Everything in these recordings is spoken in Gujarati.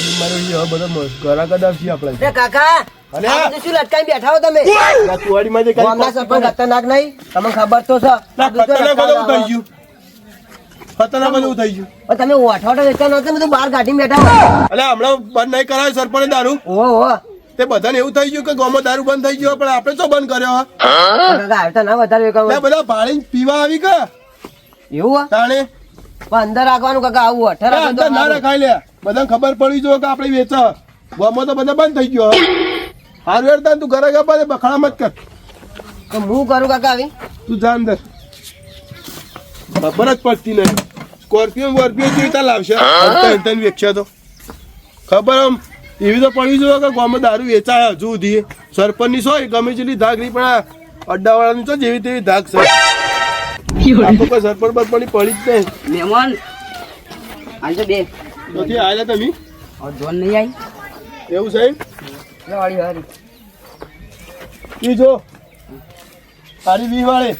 ગાડી મારી હવે બધા ઘરા કદાચ છે આપણે એ કાકા અલે! આ શું લટકાઈ બેઠા હો તમે? ઓઠવાટો વેચતા નહોતા બધું બહાર ગાડી બેઠા એટલે હમણાં બંધ નહીં કરાય સરપંચ દારૂ? ઓહો તે બધાને એવું થઈ ગયું કે ગોમો દારૂ બંધ થઈ ગયો પણ આપણે તો બંધ કર્યો હા. ના વધારે બધા ભાડીને પીવા આવી કે? એવું? તાણે? અંદર રાખવાનું કાકા આવું અઠાર ના રખાય લે. બધાને ખબર પડી જો કે આપણે વેચ ગામમાં તો બધા બંધ થઈ ગયો હે. હારું તાન તું ઘરે ગપા દે બખાડા મત કર. તો હું કરું કાકા આવી તું જા અંદર. ખબર જ પડતી નહીં. સ્કોર્પિયો વોર્પિયો જેવી ત્યાં લાવશે? તન વેચશે તો. ખબર આમ એવી તો પડી જોઈએ કે ગામમાં દારૂ વેચાય હજુ સુધી. સરપંચની સોય ગમે જેટલી ધાક નહીં પણ આ અડ્ડાવાળાની તો જેવી તેવી ધાક છે. સરપંચ બરપંચની પડી જ નહીં. મહેમાન આજે બે. નથી આવેલા તમે. જોન નહીં આવી એવું છે વાળી વાળી. ઈ જો. તારી વી વાળી.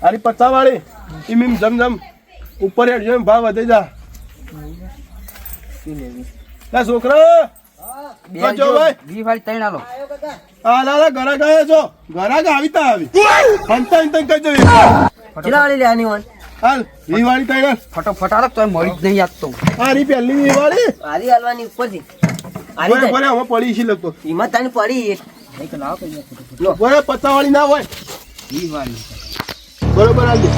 તારી પચાસ વાળી. ઈ મીમ જમ જમ. ઉપર હેડ જેમ ભાવ વધે જા. લા છોકરા. જો ભાઈ. વી વાળી ત્રણ આલો. લાલા ઘરા ગયા છો. ઘરા આવી તા આવી. હંતા હંતા કઈ જવી કેટલા વાળી લેવાની હોય હાલ દિવાળી વાળી તઈ હાલ. ફટોફટ આલો તો મળી જ નહીં આપતો તો. રી પહેલી દિવાળી? આરી હાલવાની ઉપરથી. આરી તો જાય. હવે પડી છે લગતો ઈમાં તાની પડી એક લાવ કઈ લો. બરે પતાવાળી ના હોય. દિવાળી. વાળી બરોબર આલી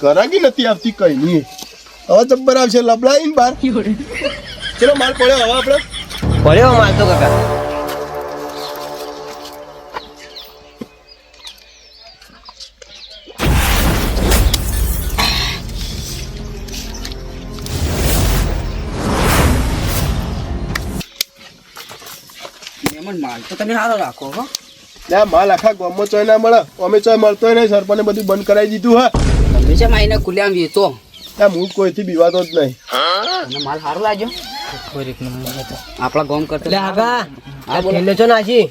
કરાગી નથી આવતી કઈ નહીં. હવે જબ્બર આવશે લબડાઈને બાર ચલો માલ પડ્યો હવે આપણે. પડ્યો માલ તો કાકા. તો તમે સારો રાખો હો. ના માલ આખા ગામમાં ચોય ના મળે. અમે ચોય મળતો નહીં સરપંચે બધું બંધ કરાવી દીધું હા. હંમેશા માઈને ખુલ્લામ વેચો ત્યાં હું કોઈથી બીવાતો જ નહીં. અને માલ સારો લાગ્યો. આપણા ગામ કરતા લે આગા આ ઠેલે છો નાજી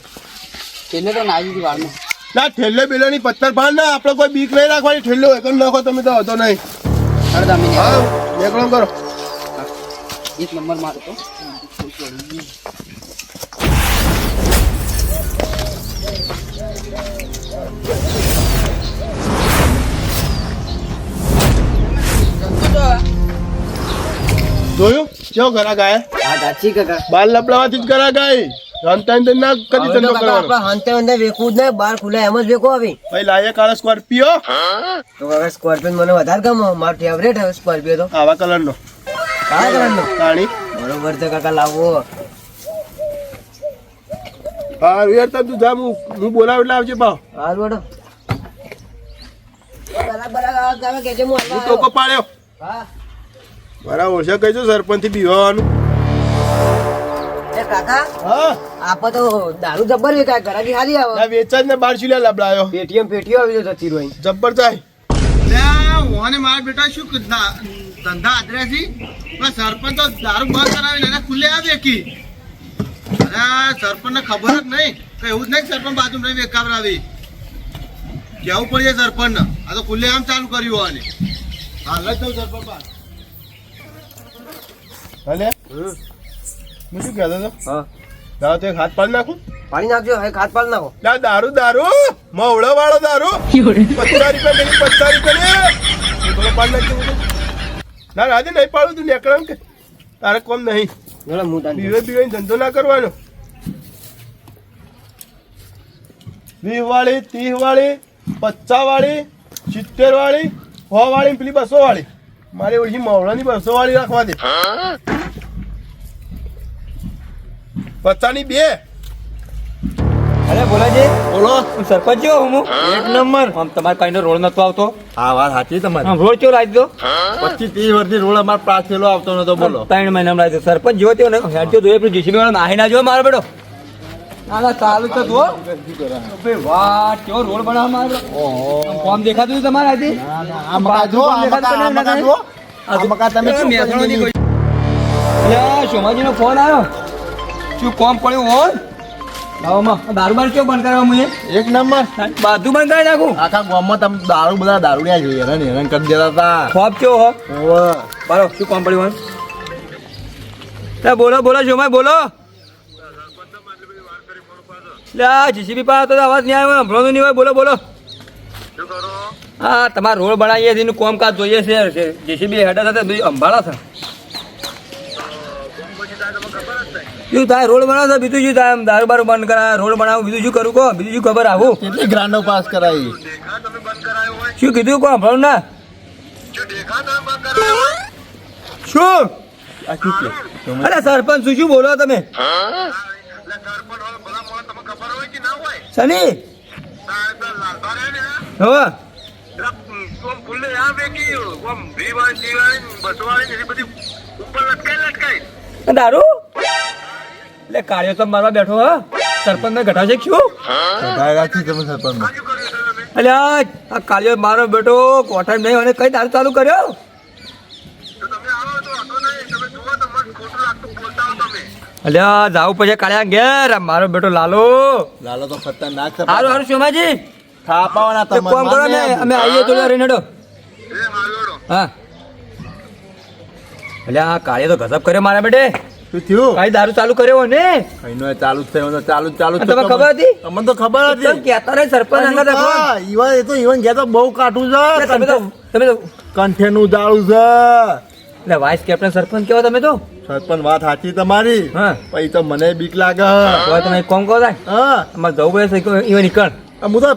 ઠેલે તો નાજી હતી વાળમાં. ના ઠેલે ની પથ્થર ફાડ ના આપણે કોઈ બીક નહીં રાખવાની ઠેલો એકમ નાખો તમે તો હતો નહીં. હા નીકળો કરો એક નંબર મારો તો જોયું? કેવો ઘરા ગાય? હા સાચી કાકા. બાર લપડાવાથી જ ઘરા ગાય? હંતાઈ તો ના કદી તો ધંધો કરવાનો. આપણે હંતે હંતે વેકવું જ નહીં બાર ખુલે એમ જ વેકો આવી. ભાઈ લાયે કાળા સ્કોર્પિયો. તો કાકા સ્કોર્પિયો મને વધારે ગમે મારો ફેવરેટ હવે સ્કોર્પિયો તો. આવા કલરનો. કાળા કલરનો. કાળી. બરોબર છે કાકા લાવો. હા યાર તું જા હું હું બોલાવ એટલે આવજે ભાવ હાલ બેટો બરાબર કાકા કેજે હું હું ટોકો પાડ્યો. હા. મારા ઓછા કહીજો સરપંચથી બીવાનું કાકા હા? આપો તો દારૂ જબ્બર વેકાય ઘરાકી હારી આવે. ના ને બાર ચીલા લબડાયો? પેટીએમ પેટીઓ આવી તો જતી રહી જબ્બર થાય. ઓને મારા બેટા શું ધંધા પણ સરપંચ તો દારૂ બંધ કરાવીને એને ખુલ્લે વેકી અરે સરપંચને ખબર જ નહીં. કે એવું જ નહીં સરપંચ બાજુ નહીં વેકાવરાવી કેવું પડે સરપંચ ને આ તો ખુલ્લે આમ ચાલુ કર્યું આને હાલ જ દઉં સરપંચ પાસે. હું શું કહેતો હતો? હા. દાવ તો એક હાથ પાડી નાખું? પાણી નાખજો હવે ખાત પાડી નાખો. ના દારૂ દારૂ. મવડો વાળો દારૂ પચાસ રૂપિયા કરી પચાસ રૂપિયા ની પાડ નાખજો ના રાજે નહીં પાડું તું નેકળામ કે. તારે કોમ નહીં. જોડે હું તને બીવે બીવે ધંધો ના કરવાનો. વીસ વાળી ત્રીસ વાળી પચાસ વાળી સિત્તેર વાળી સો વાળી પેલી બસો વાળી મારે ઓછી મવડાની બસો વાળી રાખવા દે. પચાસની બે. અરે બોલાજી. બોલો. હું સરપંચ જો હું. એક નંબર. આમ તમારે કઈનો રોડ નતો આવતો. હા વાત સાચી તમારી. આમ રોડ ચો લાવી દો પચીસ ત્રીસ વર્ષથી રોડ અમારે થયેલો આવતો નતો બોલો. ત્રણ મહિના લાવી દો સરપંચ જો તેઓ ને હેડજો જોઈએ પેલું જીસીબી વાળો નાહી ના જો મારો બેડો ના ના ચાલુ તો જુઓ વાહ કેવો રોડ બનાવવા મારો ફોર્મ દેખાતું તમારે આજે? આ મકા જો આ મકા આ મકા જો આ મકા તમે શું ની કોઈ સોમાજીનો ફોન આવ્યો. શું કોમ પડ્યું હોન લાવોમાં. આ દારૂ બાર કેવો બંધ કરવા મુએ એક નંબર. બધું બંધ કરી નાખું? આખા ગામમાં તમે દારૂ બધા દારૂડિયા છે હેરાન હેરાન કરી દેતા હતા. ખોપ કેવો હો ઓવે. શું કામ પડ્યું હોય? બોલો બોલો જોમાય બોલો. જીસીબી પાસે તો અવાજ નહીં આવ્યો સંભળાતું નહીં હોય. બોલો બોલો. હા તમારે રોડ બનાવીએ છીએ કામકાજ જોઈએ છે. જેસીબી હેઠળ સાથે અંભાળા છે. શું થાય રોડ બનાવો બીજું શું થાય? દારૂ બારું બંધ કરાય રોડ બનાવો બીજું શું કરું કહો? બીજું શું ખબર આવું? કેટલી ગ્રાન્ડો પાસ કરાવી? શું કીધું કહો સંભળાવું ના? શું? અરે સરપંચ શું શું બોલો તમે? શનિ? હવે દારૂ? એટલે કાર્યો તો મારવા બેઠો હા? સરપંચ ને ઘટાશે શું કઢાયેલા છે તમે સરપંચ એટલે આ આ કાર્યો મારો બેટો કોઠા નહીં અને કઈ દારૂ ચાલુ કર્યો? અલ્યા જાવ જાવું પછી કાળ્યા ઘેર મારો બેટો લાલો. લાલો તો ખતરનાક છે હારું હારું શોમાજી થાપાવાના તમે કોમ કરો ને અમે આવીએ વાર રહીને હા. એટલે આ કાળે તો ગજબ કર્યો મારા બેટે. શું થયું? કાંઈ દારૂ ચાલુ કર્યો ને? કઈનો ચાલુ જ તો ચાલુ ચાલુ તમને ખબર હતી? તમને તો ખબર તમે કહેતા નહીં સરપંચ અંગત હતો. ઈવન એ તો ઈવન ગયા તો બહુ કાઠું છે. તમે તો તમે તો કંઠેનું જાળું છે. એટલે વાઇસ કેપ્ટન સરપંચ કેવો તમે તો? સરપંચ વાત સાચી તમારી. હા. પછી તો મને બીક લાગે. તો તમે એક કહો થાય હા. અમારે જવું પડે ઈવન નીકળ હું તો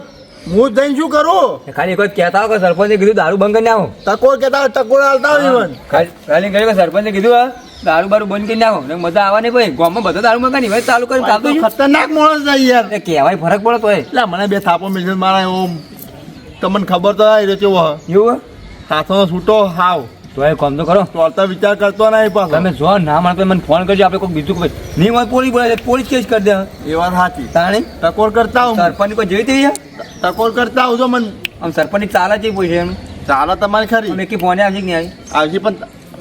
હું થઈને જઈને શું કરું? ખાલી કોઈ કહેતા કે સરપંચે કીધું દારૂ બંધ કરી આવો તકો કેતા હોય, ટકોર હાલતા હોય ખાલી કહ્યું કે સરપંચે કીધું દારૂ બારૂ બંધ કરી નાખો. ને મજા આવવાની ભાઈ ગામમાં બધા દારૂ મંગાની ભાઈ ચાલુ કરી ચાલતું તો ખતરનાક માણસ છે યાર. એ કહેવાય ફરક પડે તો એટલે મને બે થાપો મિલશે મારા એવો તમને ખબર તો હોય કેવો હ. એવું હાથો છૂટો હાવ. તો એ કામ તો કરો. ચોલતા વિચાર કરતો નહીં પાછો. તમે જો ના મળે મને ફોન કરજો આપણે કોઈ બીજું કોઈ નહીં હોય પોલીસ બોલાય પોલીસ કેસ કરી દે. એ વાત સાચી. તાણી? ટકોર કરતા હું. સરપંચ કોઈ જોઈ થઈ ટકોર કરતા આવજો મને. આમ સરપંચ ચાલે છે પૂછે એમ. ચાલો તમારે ખરી. મેં કે ફોને આવશે નહીં આવી? આવશે પણ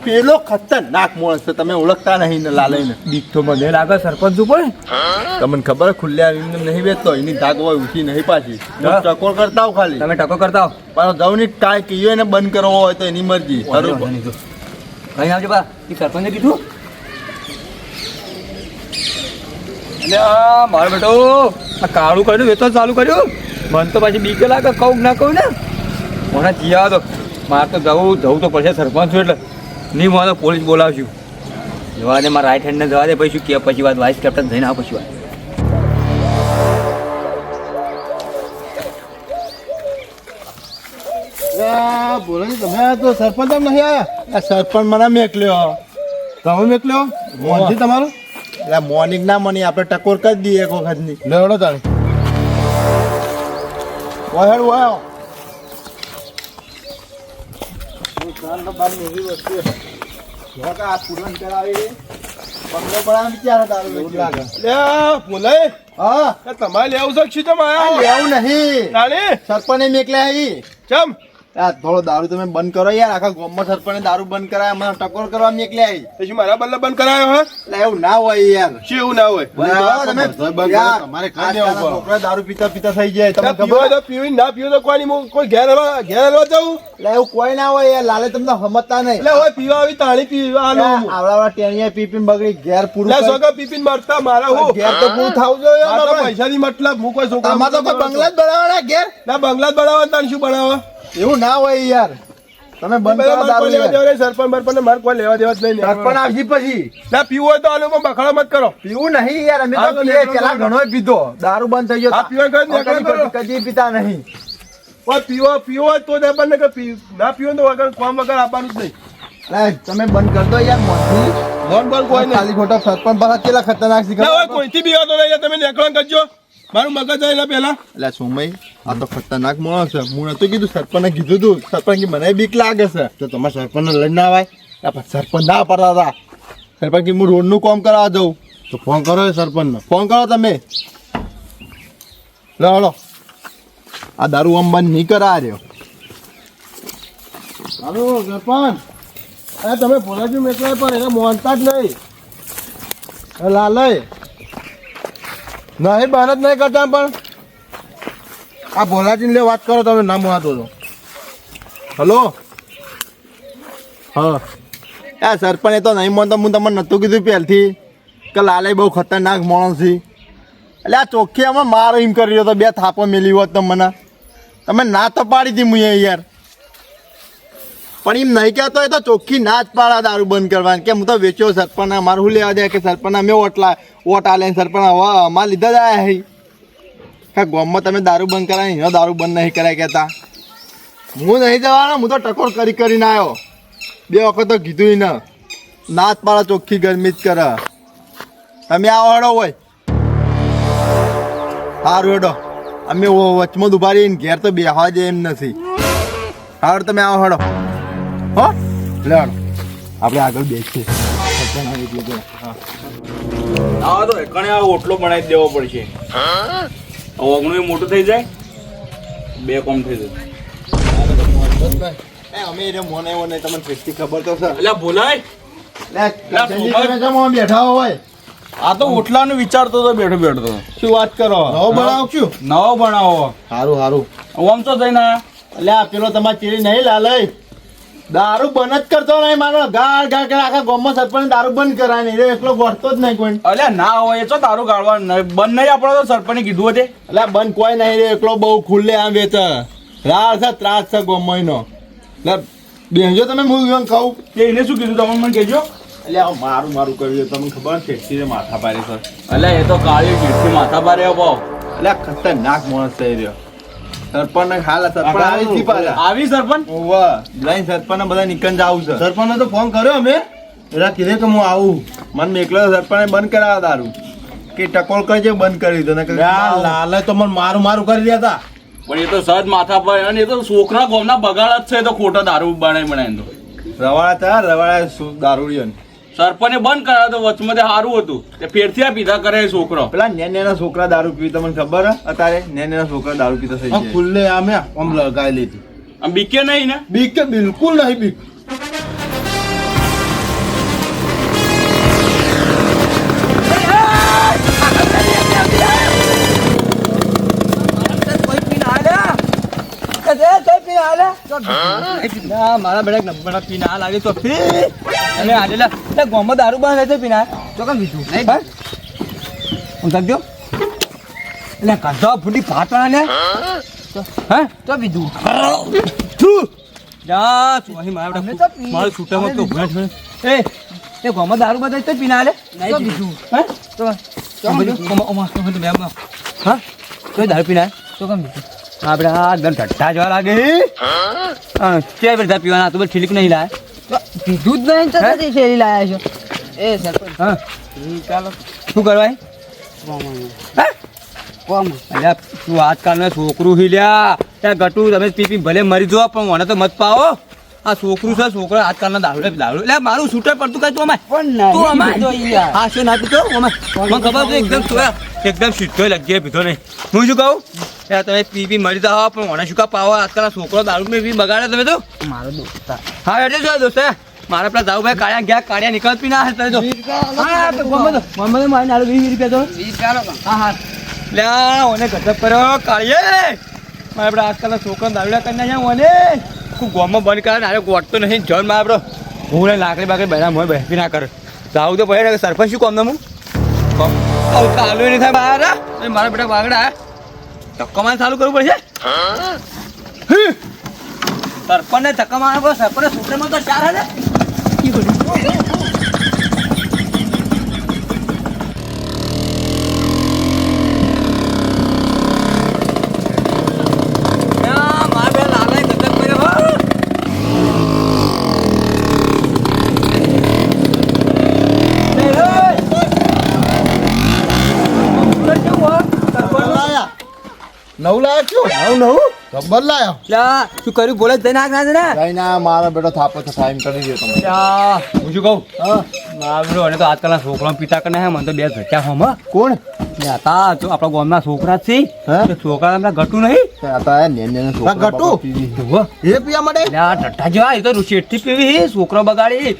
પેલો ખતરનાક માણસ છે તમે ઓળખતા નહીં ને લાલઈને. બીક તો મને લાગે સરપંચ ઉપર. તમને ખબર ખુલ્લે આવીને નહીં બેસતો એની ધાક હોય ઊંચી નહીં પાછી. ટકોર કરતા હોવ ખાલી. તમે ટકો કરતા હો પણ જવું નહીં કાંઈ કહીએ ને બંધ કરવો હોય તો એની મરજી. કઈ આવજો બા. એ સરપંચે કીધું. એટલે મારો બેટો આ કાળું કર્યું વેચવાનું ચાલુ કર્યું. મન તો પાછી બીક લાગે કહું ના કહું ને. મને જીયા તો મારે તો જવું જવું તો પડશે સરપંચ છું એટલે. નહીં મને તો પોલીસ બોલાવશું. જવા દે મારા રાઈટ હેન્ડને જવા દે પછી શું કે પછી વાત વાઇસ કેપ્ટન થઈને આ પછી વાત બોલો ને તમે આ તો સરપંચ એમ નહીં આવ્યા આ સરપંચ મને મેકલ્યો. તમે મેકલ્યો? મોનથી તમારો? એટલે મોર્નિંગ ના મની આપણે ટકોર કરી દઈએ એક વખતની. લેવડો તાણી વાહેડ વાયો લે બોલાય હા. તમારે લેવું છે સરપંચે મેકલ્યા અહીં ચમ. આ થોડો દારૂ તમે બંધ કરો યાર આખા ગોમમાં સરપંચ દારૂ બંધ કરાય મને ટકોર કરવા મેકલ્યા આવી પછી મારા બદલે બંધ કરાયો હે? એટલે એવું ના હોય યાર. શું એવું ના હોય? તમે. તમારે કાં દેવા છોકરા દારૂ પીતા પીતા થઈ જાય તમે ના પીવો ખબર? તો પીવી ના પીવો તો કોઈ નહીં કોઈ ઘેર ઘેર હલવા જાઉં? એટલે એવું કોઈ ના હોય યાર લાલે તમને સમજતા નહીં. એટલે હવે પીવા આવી તાળી પીવા આલો હું. આવડા ટેણીયા પી પીને બગડી ઘેર પૂરું લે કરી. સોગા પીપીને મરતા મારા હું. ઘેર તો પૂરું થાવ જો યાર પૈસા ની પૈસાની મતલબ હું કોઈ છોકરા તો કોઈ બંગલા જ બનાવવાના ઘેર? ના બંગલા જ બનાવવા તાણ શું બનાવવા? એવું ના હોય યાર. તમે બંધ કરો દારૂ લેવા. સરપંચ બરપંચ માર કોઈ લેવા દેવા જ નહીં સરપંચ આવશે પછી. ના પીવું હોય તો આલુ પણ બખાડા મત કરો. પીવું નહીં યાર અમે તો તો પીએ પેલા ઘણો પીધો. દારૂ બંધ થઈ ગયો. હા, પીવા કઈ કદી- કરો. કદી પીતા નહીં. ઓય પીવો પીવો હોય તો જ આપણને કે પી ના પીવો તો વગર કોમ વગર આપવાનું જ નહીં. લે, તમે બંધ કર દો યાર. મોન બોલ કોઈ નહીં. ખાલી ખોટા સરપંચ પાછા કેટલા ખતરનાક શીખે ના હોય કોઈથી બી વાતો નહીં તમે નેકળણ કરજો. મારું મગજ જાય પહેલા. એટલે સુમય આ તો ખતરનાક માણસ છે. હું નતું કીધું, સરપંચને કીધું તું. સરપંચ મને બીક લાગે છે. તો તમારે સરપંચને લઈને ના આવે સરપંચ ના પડતા હતા. સરપંચ હું રોડનું કામ કરાવવા જઉં. તો ફોન કરો સરપંચને. ફોન કરો તમે. લો હલો આ દારૂ આમ બંધ નહીં કરા રહ્યો. હાલો, સરપંચ. અરે તમે ભોલાજી મેકલાય પણ એને મોનતા જ નહીં. લાલય નહીં બહાર જ નહીં કરતા પણ. આ ભોલાજીને લે વાત કરો તમે, નામ વાંધો છો. હલો? હા. આ સરપંચ એ તો નહીં માનતો, હું તમને નહોતું કીધું પહેલથી કે લાલે બહુ ખતરનાક માણસ છે. એટલે આ ચોખ્ખી અમે મારો એમ કરી રહ્યો હતો, બે થાપો મેલી હોત તમને મને. તમે ના તો પાડી હતી મુએ યાર. પણ એમ નહીં કહેતો એ તો ચોખ્ખી ના જ પાડા દારૂ બંધ કરવાની. કે હું તો વેચ્યો સરપંચ મારું શું લેવા દે કે સરપંચ મેં ઓટલા ઓટ આલે સરપંચ અમારે લીધા જ હી. કે ગામમાં તમે દારૂ બંધ કરાય એનો દારૂ બંધ નહીં કરાય કહેતા. હું નહીં જવાનો હું તો ટકોર કરી કરીને આવ્યો. બે વખત તો કીધું ને નાત પાડા ચોખ્ખી ગરમી જ કરે. તમે આવો હડો હોય સારું હેડો. અમે વચમાં ઊભા રહીને ઘેર તો બેહવા જાય એમ નથી. હાડ તમે આવો હડો. હો? લે આપણે આગળ બેસીએ. હા. તો એકણે આ ઓટલો બનાવી દેવો પડશે. ઓગણું મોટું થઈ જાય? બે કોમ થઈ જાય. એ અમે એને મોને મોને તમને ફેસથી ખબર તો એટલે બોલાય બેઠા હોય. આ તો ઓટલાનું વિચારતો હતો બેઠો બેઠો. શું વાત કરો? નવો બનાવ છું? નવો બનાવો સારું સારું ઓમ તો જઈને? એટલે પેલો તમારે ચીડી નહીં લાલય. દારૂ બંધ જ કરતો નહીં મારો ગાળ ગાળ કરે આખા ગામમાં સરપંચ દારૂ બંધ કરાય નહીં. એટલો એકલો ગોઠતો જ નહીં કોઈ. અલ્યા ના હોય એ તો તારું ગાળવા બંધ નહીં આપણો તો સરપંચે કીધું હતું એટલે બંધ કોઈ નહીં રે. એકલો બહુ ખુલ્લે આમ વેચ રાહ છે ત્રાસ છે ગામમાં એનો. એટલે બેહજો તમે હું એમ કહું કે એને શું કીધું? તમે મને કહેજો. એટલે મારું મારું કર્યું તમને ખબર છે ઠેકસીને માથા પારે સર એટલે એ તો કાળી ચીડથી માથા પારે ભાવ એટલે ખતરનાક માણસ થઈ રહ્યો. સરપંચ ને હાલ સરપંચ આવી જ પાછા. આવી સરપંચ? ઓવા લાઈન સરપંચ ને બધા નીકળ જાવું છે. સરપંચ તો ફોન કર્યો અમે. એના કીધે કે હું આવું. મને એકલો સરપંચ બંધ કરાવ્યા દારૂ. કે ટકોલ કરજે બંધ કરી દીધો. ને યાર લાલે તો મને મારું મારું કરી રહ્યા હતા. પણ એ તો સજ માથા પર અને એ તો છોકરા ગોમના બગાડ જ છે એ તો ખોટો દારૂ બનાવી બનાવી તો. રવાડા હતા રવાડા દારૂ રહ્યો ને. સરપંચે બંધ કરાવ્યો તો વચમાં તે સારું હતું. તે ફેરથી આ પીધા કરે છોકરો. પેલા નેન નેના છોકરા દારૂ પીવી તમને ખબર અત્યારે નેન નેના છોકરા દારૂ પીતા થઈ ખુલ્લે આમે આમ લગાવી લીધી. આમ બીકે નહીં ને? બીકે કે બિલકુલ નહીં બીક. મારા બેડા નંબર પીના લાગે તો ફી. અને આડેલા એટલે ગોમાં દારૂ બંધ છે પીના. તો કેમ નહીં. હું? સમજો એટલે કાઢો ફૂટી ફાટવા ને? હે? તો પીધું. જા સોહી મારા બેટા મારું છૂટામાં તો ભેંસ ભેંસ એ એ ગોમાં દારૂ બંધ તો પીના હે? તો તો બધું ઓમા ઓમા તો બધું હા? તો દારૂ પીના. તો કેમ પીધું? આપણે આ એકદમ ઠટ્ઠા જવા લાગે કે બધા પીવાના? તો ઠીક નહીં લાય. પીધું જ નહીં તો શેરી લાયા છો. એ સરપંચ. હા. ચાલો. શું કરવા તું આજકાલનો છોકરું હિલ્યા ત્યાં ગટુ તમે પી પી ભલે મરી જવા પણ મને તો મત પાવો. આ છોકરું છે છોકરો આજકાલના દારૂ દારૂ એટલે મારું શૂટર પડતું કઈ તું અમાય. તું અમાય. હા શું ના પીતો અમાય. મને ખબર છે એકદમ તું એકદમ સીધો લગીએ પીધો નહીં. હું શું કહું? યાર તમે પી પી મરી જાઓ પણ મને શું કા પાવો? આજકાલના છોકરો દારૂ મેં બી બગાડે તમે તો. મારો દોસ્ત હા એટલે જો દોસ્ત મારા પેલા દાઉભાઈ કાળિયા ગયા કાળિયા નીકળ પી ના તમે તો. મમ્મી મારે નાલો વીસ રૂપિયા તો. વીસ હા હા. લે ઓને ગજબ કર્યો કાળીએ મારે આપણે આજકાલના છોકરા દારૂડા કરી નાખ્યા ઓને. ખૂબ ગોમાં બંધ કરે આરે ગોટતો નહીં, જોનમાં આપણો હું ને લાકડી બાકડી બધા મોય બેસી ના કરે. જાવું તો પછી સરપંચ શું કોમ હું ચાલુ નહીં થાય બહાર મારા બેટા વાગડા ધક્કો મારે ચાલુ કરવું પડશે. સરપંચ ને ધક્કા મારવા સરપંચ છોકરામાં તો ચાર હજાર મારા બે લાલાએ ગજબ કર્યો હો લાયા નવ લાયા છું નવ નવ? ખબર લાયા. શું કર્યું? બોલે આગ ના ના મારો બેટો થાપો છે ટાઈમ કરી દે તમે. હું શું કહું? મારો અને તો આજકાલના છોકરા પિતા કને હે મને તો બે ઘટ્યા હોમ કોણ? હતા જો આપણા ગામના છોકરા છે. હે? તે છોકરા હમણાં ઘટું નહીં? તો છોકરા બગાડી.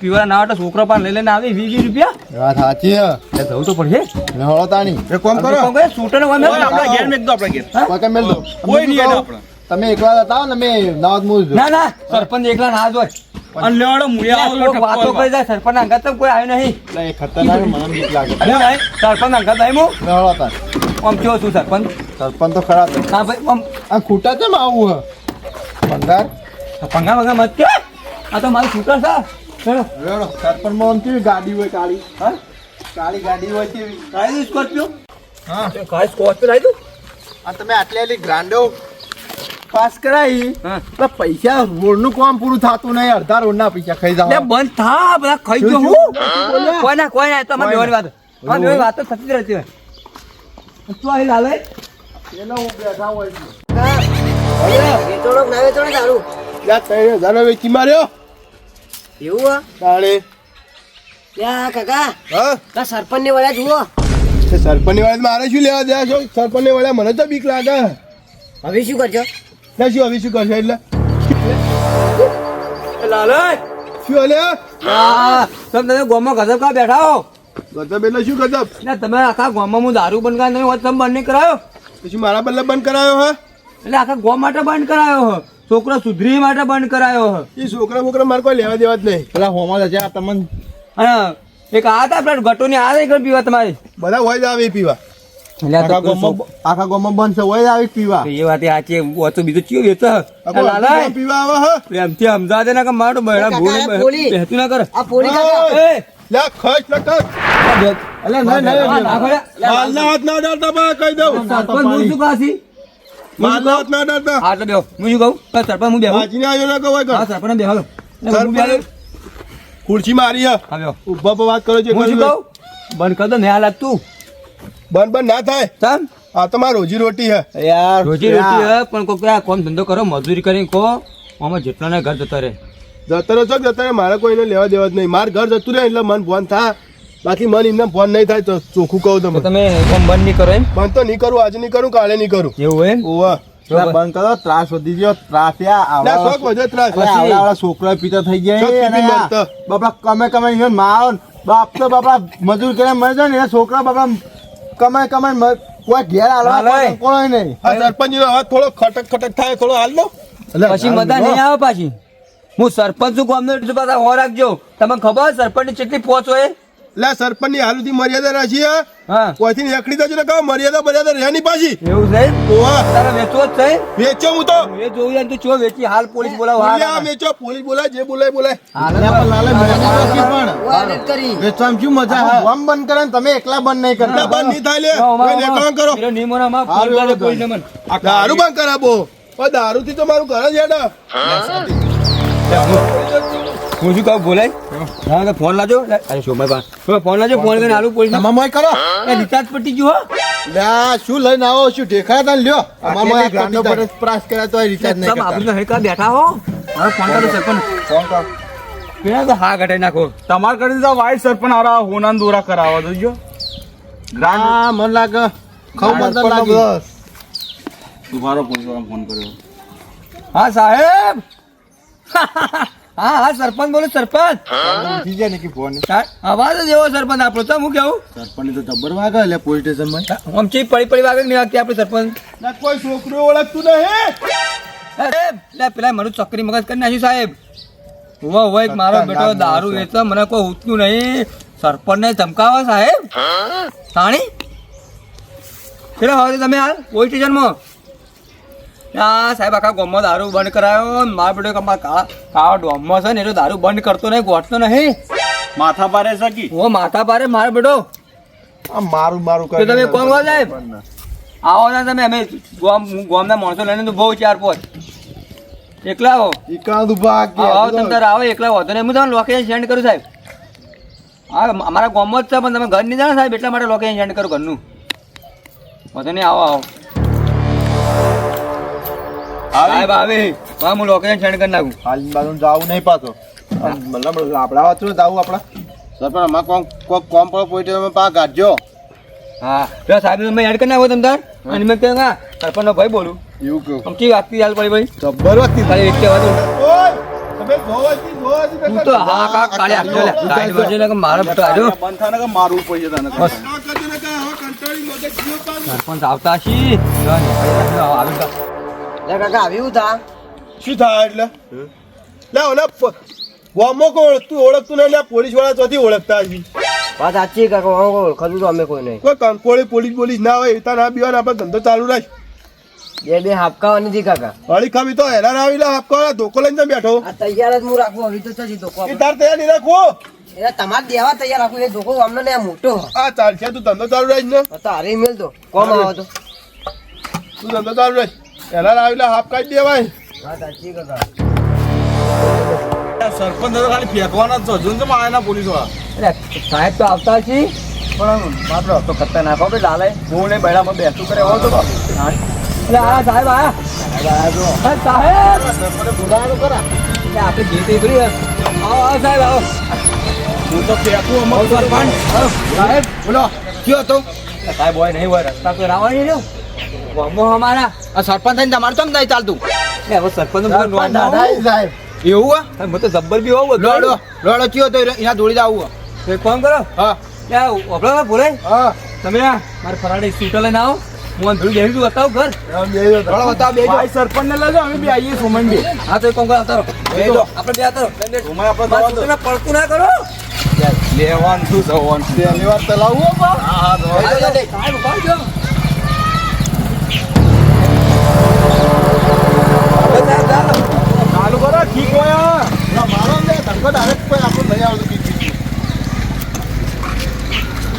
પીવા ના આવે પણ લઈ લઈને આવી વીસ રૂપિયા. સાચી જવું તો પડશે. તમે કહો, શૂટર ને વામે આપણે ઘેર મેક દો આપણે ઘેર. કોઈ કઈ મેલ દો? કોઈ નહીં હેડ આપણે. તમે એકલા હતા ને મેં નવાજ ના ના સરપંચ એકલા ના જ હોય. અને લેવાડો મુયા વાતો કરી જાય સરપંચ અંગત તો કોઈ આવ્યું નહીં. ખતરનાક મને બીક લાગે. સરપંચ અંગત નહીં હું ને હળો તાણ. આમ કયો છું સરપંચ? સરપંચ તો ખરા જ. હા ભાઈ આમ આ ખૂટા કેમ આવું હે? પંગાર પંગા પંગા મત કે? આ તો મારું શૂટર છે. ચલો. રેડો સરપંચમાં કેવી ગાડી હોય કાળી? હા? કાળી ગાડી હોય કેવી? કાંઈ સ્કોર્પિયો? હા. કાઈ સ્કોર્પિયો લાવી દઉં આ તમે આટલી આટલી ગ્રાન્ડો પાસ કરાવી હા. તો પૈસા રોડનું કામ પૂરું થતું નહીં અડધા રોડના પૈસા ખાઈ જાવ. બંધ થા બધા ખાઈ જો હું. કોઈ ના કોઈ ના તમારે વાત વાત તો થતી જ રહેતી હોય. તું અહીં બેઠા હોય છે. ના માર્યો? એવું હા? તાણે કાકા હા? આ સરપંચ ને વળ્યા જુઓ. તે સરપંચની વાળા મારે શું લેવા દે છો? સરપંચની વાળા મને તો બીક લાગે. હવે શું કરજો? ના શું હવે શું કરશે એટલે? લાલ? શું હલે હા. તમે તમે ગોમાં ગધબ કા બેઠા હો? ગજબ એટલે શું ગજબ એટલે તમે આખા ગોમાં હું દારૂ બંધ કરાય નહીં હોત તમે બંધ નહીં કરાયો? પછી મારા બદલે બંધ કરાયો હા? એટલે આખા ગોમ માટે બંધ કરાયો હો? છોકરો સુધરી માટે બંધ કરાયો હો? એ છોકરા બોકરા મારે કોઈ લેવા દેવા જ નહીં. પેલા હોમાં જશે આ તમને અને એક આ હતા પેલા ગટોની આ એક પીવા તમારી? બધા હોય જ આવે પીવા. એટલે આ તો આખા ગામમાં બંધ હોય આવી પીવા. એ વાત સાચી બીજું ચિયો વેચ લાલા પીવા આવે હા? પ્રેમથી સમજા ને કે મારો બહેરા ભૂલ બેહતું ના કરે. આ પોલી કાકા. એ લે ખર્ચ ન કર અલે નહીં આ માલના હાથ ના ડાલતા બા કહી દઉં. સરપંચ હું શું માલના હાથ ના ડાલતા હા એટલે બેહો હું શું કહું સરપંચ હું બેહું બાજીને આવ્યો ના કહો હા સરપંચ બેહો લે, હું બેહો. સરપંચ ખુરશી મારી હે. હા ઊભા પર વાત કરો છો હું શું કહું બંધ કર દો ને હાલ તું બંધ બંધ ના થાય. ચાલ આ તો મારી રોજી રોટી હે. યાર રોજી રોટી હે પણ કોઈ આ કોમ ધંધો કરો મજૂરી કરીને કહો આમાં જેટલા ને ઘર જતા રહે. જતરો છો જતા રહે, મારે કોઈને લેવા દેવા જ નહીં. માર ઘર જતું રહે એટલે મન ફોન થા બાકી મન એમને ફોન નહીં થાય તો ચોખ્ખું કહું તમે તમે કોમ બંધ નહીં કરો એમ? બંધ તો નહીં કરું આજે નહીં કરું કાલે નહીં કરું. એવું એમ? ઓવા. બંધ કરો ત્રાસ વધી ગયો શોખ છોકરા પીતા થઈ ગયા. બાપા કમે કમે મારો બાપ તો બાપા મજૂર કરીને મરે છે ને છોકરા બાપા કમાય કમાય કોઈ ઘેર હાલવા હાલે. કોઈ નહીં. સરપંચ થોડો ખટક ખટક થાય થોડો હાલ પછી મજા નહીં આવે પાછી. હું સરપંચ છું ગામનો એટલે પાછા હો રાખજો. તમને ખબર સરપંચની કેટલી પહોંચ હોય? એટલે સરપંચની હાલ સુધી મર્યાદા રાખી હા? કોઈથી નીકળી દેજો ને કહો મર્યાદા મર્યાદા રહ્યા નહીં પાછી. એવું છે? ઓવા તારે વેચવો જ છે? વેચો હું તો. એ જોઉં યાર તું ચો વેચી? હાલ પોલીસ બોલાવો હાલ. વેચો પોલીસ બોલાય જે બોલાય બોલાય. લાલે મહેનત નથી પણ. કરી. વેચવામાં શું મજા હા બમ બંધ કરે ને તમે એકલા બંધ નહીં કરતા. બંધ નહીં થાય લે. કોઈ લેખાણ કરો. પેલો નિમોનામાં ફોન હારું, કરે હારું, પોલીસને આ દારૂ બંધ કરાબો પણ દારૂ થી તો મારું ઘર જ હેડા. હું શું કહું બોલાય? હા તો ફોન લાજો. અરે શોભાઈ બા. ફોન લાજો ફોન કરીને આલુ પોલીસ. મામા કરો. એ રિચાર્જ પટી ગયું હો લ્યા શું લઈને આવો શું દેખાય તા લ્યો. મામા ગ્રાન્ડો પર પ્રાસ કર્યા તો રિચાર્જ નહીં કરતા. આપણે હેકા બેઠા હો. હવે ફોન કરો સરપંચ. ફોન કર. પેલા તો હા ઘટાઈ નાખો. તમારે કરી દીધા વાઈટ સરપંચ આરા હોના દોરા કરાવવા જોજો હા મન લાગે ખબર મન લાગી. ઉભારો પોલીસ ફોન કર્યો. હા સાહેબ. હા હા સરપંચ બોલો સરપંચ. ને કે ફોન. અવાજ જ એવો સરપંચ આપણો તો હું કેવું? સરપંચ તો જબર વાગે એટલે પોલીસ સ્ટેશનમાં. આમ ચી પડી પડી વાગે નહીં વાગતી આપણે સરપંચ? ના કોઈ છોકરો ઓળખતું નહીં. સાહેબ લે પેલા મારું ચક્રી મગજ કરી નાખ્યું સાહેબ. હું હુવા એક મારો બેટો દારૂ વેચો મને કોઈ ઉઠતું નહીં. સરપંચ ને ધમકાવો સાહેબ. તાણી પેલા હવે તમે હાલ પોલીસ સ્ટેશનમાં. આ સાહેબ આખા ગામમાં દારૂ બંધ કરાયો. મારા બેટો કમા કાળા કાળો ડોમમાં છે ને એટલે દારૂ બંધ કરતો નહીં ગોઠતો નહીં. માથા પારે સકી હું માથા પારે મારો બેટો. આ મારું મારું તો તમે કોણ કહો સાહેબ? આવો ને તમે અમે ગામ ગામના માણસો લઈને તો બહુ ચાર પાંચ એકલા આવો. એકાદ ભાગ આવો આવો તમે તારે આવો એકલા વાંધો નહીં હું તમને લોકેશન સેન્ડ કરું સાહેબ. હા અમારા ગામમાં જ છે પણ તમે ઘર નહીં જાણો સાહેબ એટલા માટે લોકેશન સેન્ડ કરું ઘરનું. વાંધો નહીં આવો આવો. સાહેબ આવે. હા હું લોકેશન સેન્ડ કરી નાખું. હાલ બાજુ જાવું નહીં પાછો. મતલબ આપણા વાંચો જાવું સર પણ અમારે કોમ કોક કોમ પર પોઈન્ટ તમે પા કાઢજો. હા. પેલા સાહેબ તમે યાદ કરી નાખો તમે તાર? અને મેં કહ્યું હા સરપંચનો ભાઈ બોલું. એવું કહું. આમ કેવી વાતથી ચાલ પડી ભાઈ? જબ્બર વાતથી? ખાલી એક કહેવા દઉં ઓય તમે જોવાથી જોવાથી તું તો હા કા કાલે આપજો લે. સાઈડમાં જઈને કે મારો. સરપંચ આવતા છી આવી ગયા. લે કાકા આવ્યું તા શું થાય એટલે? લે ઓલા ગામમાં કોઈ ઓળખતું ઓળખતું નહીં લે પોલીસવાળા ચોથી ઓળખતા હજી વાત સાચી કાકા હું ઓળખતું તો અમે કોઈ નહીં. કોઈ કંકોળી પોલીસ પોલીસ ના હોય એતા ના પીવાના આપણે ધંધો ચાલુ રાખ. બે બે હાપકાવાની હતી કાકા. હળી ખામી તો હેરાન આવીને આપવા ધોકો લઈને બેઠો. આ તૈયાર જ હું રાખું હવે તો ચજી ધોકો એ તાર તૈયાર નહીં રાખવો? એટલે તમારે દેવા તૈયાર રાખું એ ધોકો અમને ને મોટો. આ ચાલશે તું ધંધો ચાલુ રાખ ને. તારે મેલ તો. કોમ આવો તો. તું ધંધો ચાલુ રાખ. હેરાન આવીને હાફ કાઢી દેવાય. સરપંચ તો ખાલી ફેંકવાના જ છો. જોન તો આના પોલીસવાળા. સાહેબ તો આવતા છે. પણ બાપરો તો કત્તા નાખો કે લાલે? હું ને બૈરામાં બેસું કરે હો તો. એટલે આ સાહેબ આયા. સાહેબ. સાહેબ એટલે આપણે જે તે કરી આવો આવો સાહેબ આવો. હું તો ફેંકું અમારું સરપંચ. સાહેબ બોલો કયો તો સાહેબ હોય નહીં હોય રસ્તા તો રાવા રહ્યો? ગામમાં અમારા. આ સરપંચ થઈને તમારે તો નહીં ચાલતું? એ હવે સરપંચ એવું હે? સાહેબ, તો જબ્બર બી હોવું દોડો દોડો લોડો તો એના જોડી જવું તો એક કામ કરો? હા. ઓપડા બોલાય હા. તમે આ મારે ફરાડે સ્કૂટર લઈને આવો. હું આમ ભીડ બેસી છું બતાવું ઘર. બેહી જાઓ. બેજો ભાઈ સરપંચ ને લેજો અમે બી આવીએ સુમન બી હા તો એક કામ કરો આવતા. બેજો. આપણે બે આવતા. બે બે. સોમન આપણે પડતું ના કરો. લેવાનું શું જવાનું વાર ચલાવવું હા હા. ઊભા ચાલો. કરો ઠીક હોય મારો ને ધંધો direct કોઈ આપણું નહીં આવતું બીજું.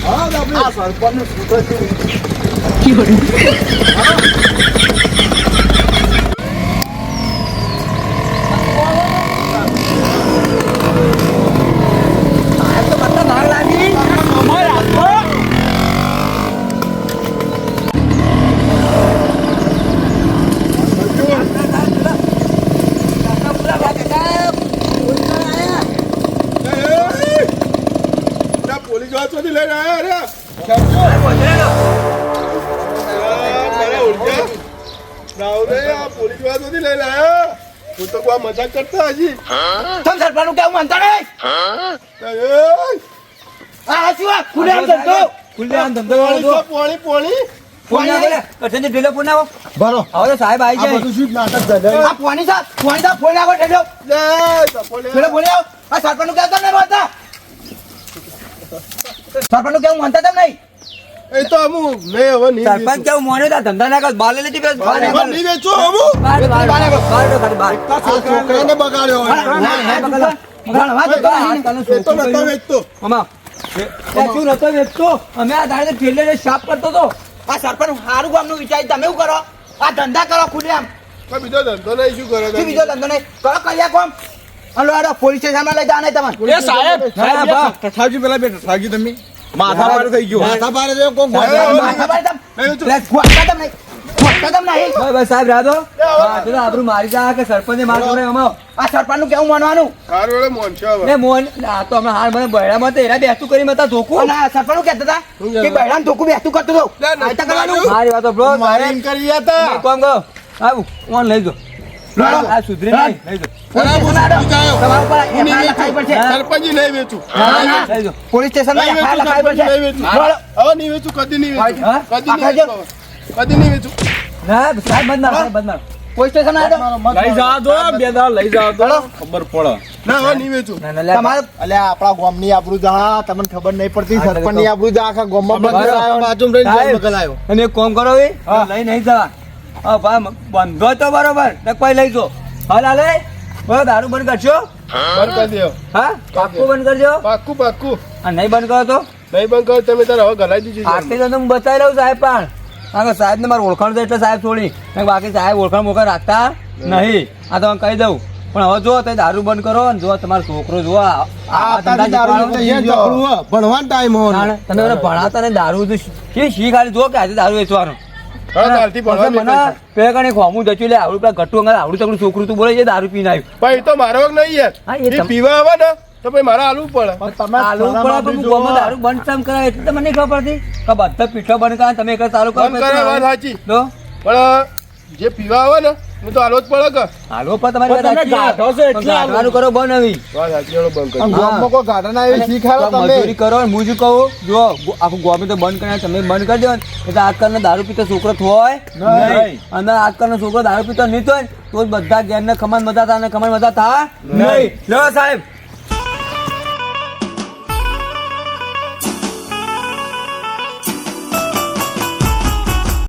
હા, આપણે સરપંચનું છે. સાહેબ તો બધા ભાગ લાગી. એ, એ, ના, પોલીસવાળા ચોથી લઈને આયા અરે. આ, મારા ઓળખ્યા? રાવ રે, આ પોલીસવાળા ચોથી લઈને આયા? હું તો કોઈ મજાક કરતા હજી તમ સરપંચનું કેવું માનતા નહીં આ શું આ ખુલે આમ ધંધો ખુલ્લે આમ ધંધો વાળો આવ આ સરપંચ કેવું માનતા તમે નહીં એ તો અમુક નહીં હવે નહીં સરપંચ કેવું મોને તા ધંધા ના કર બાલે લેતી પેલા બાર હવે નહીં વેચું અમુક. બાર બાર બાર બાર બાર બાર છોકરાને બગાડ્યો હોય. એ તો નતો વેચતો. મામા એ તું નતો વેચતો? અમે આ દાડે કરતો તો આ સરપંચ સારું ગામનું વિચારી તમે શું કરો? આ ધંધા કરો ખુલે આમ બીજો ધંધો નહીં શું કરો બીજો ધંધો નહીં? કરો કર્યા કોમ. હલો આડો પોલીસ સ્ટેશનમાં લઈ જવાના તમને એ સાહેબ. ઠાવજી પેલા બેઠો ઠાવજી તમે. માથા ભારે થઈ ગયો માથા ભારે છે, કોક માથા. ભારે તમ-. લે, ખોટતા તમ નહીં. ખોટતા તમ નહીં. બસ સાહેબ રાધો તો આપણું મારી જા કે સરપંચે માર કરે અમાવ આ સરપંચનું કેવું માનવાનું હારું મોન છે હવે. ને મોન આ તો હમણાં હાર મને બૈરામાં તો એરા બેસતું કરી મતા ધોકું ના આ સરપંચનું કહેતા હતા કે? બૈરાને ધોકું બેસતું કરતો તો આ તો કરવાનું. મારી વાતો બ્રો મારે એમ કરી ગયા તા. કોમ ગો આવું ઓન લઈ જો આ સુધરી નહીં. લઈ પોલીસ સ્ટેશન. સરપંચી. ના, ના. જો સરપંચી કદી નહીં વેચું. ના સાહેબ બંધ મારો બંધ મારો. પોલીસ લઈ દો બે દાડા લઈ દો ખબર પડે. ના, હવે નહીં વેચું. ના ના તમારે અલ્યા આપણા ગામની આબરૂ જા તમને ખબર નહીં પડતી સરપંચની આબરૂ જા આખા ગામમાં માં બંધ બાજુમાં રહીને સાહેબ. બગલાયો. અને કોમ કરો એ લઈ નહીં જવા. હા ભા બંધો તો બરોબર. ને કોઈ લઈ જો. હાલ હાલે. બરો દારૂ બંધ કરશો બંધ કરી દો હા? પાક્કું બંધ કરજો. પાક્કું પાક્કું. આ નહીં બંધ કરો તો? નહીં બંધ કરો તમે તારે હવે ગલાઈ દીધી. આટલી તો હું બતાવી લઉં સાહેબ પણ. કારણ કે સાહેબ ને મારે ઓળખાણ છે એટલે સાહેબ છોડી બાકી સાહેબ ઓળખાણ મોખાણ રાખતા નહીં. આ તો કહી દઉં. પણ હવે જો તમે દારૂ બંધ કરો ને જો તમારો છોકરો જો ભણવાનો ટાઈમ. તમે ભણાતા ને દારૂ શી શી ખાલી જો કે આજે દારૂ વેચવાનું. તું દારૂ પીને આવ્યું. પણ તો મારો નહીં હા, પીવા આવે ને તો ભાઈ મારે હાલવું પડે. પણ તમે ચાલુ પડે પણ દારૂ બંધ કેમ કરાય એટલે તમને નહીં ખબર પડતી? કે બધા પીઠો બંધ કરા તમે એકલા ચાલુ કરો વાત સાચી. તો પણ જે પીવા આવે ને હું તો હાલો જ પડે કે. હાલો પણ તમારી તમે ગાઢો છો. એટલે હાલવાનું કરો બંધ આવી વાત સાચી હાલો બંધ કરી ગામમાં કોઈ ગાઢાના આવી શીખાડો તમે. મજૂરી કરો ને હું જ કહું. જો આખું ગોમી તો બંધ કરીને તમે બંધ કરી દો ને. એટલે આજકાલનો દારૂ પીતો છોકરો થોય નહીં. અને આજકાલનો છોકરો દારૂ પીતો નહીં તો તો બધા ઘેરના ખમાન મજા થાય ને ખમાન મજા થાય નહીં. લો સાહેબ.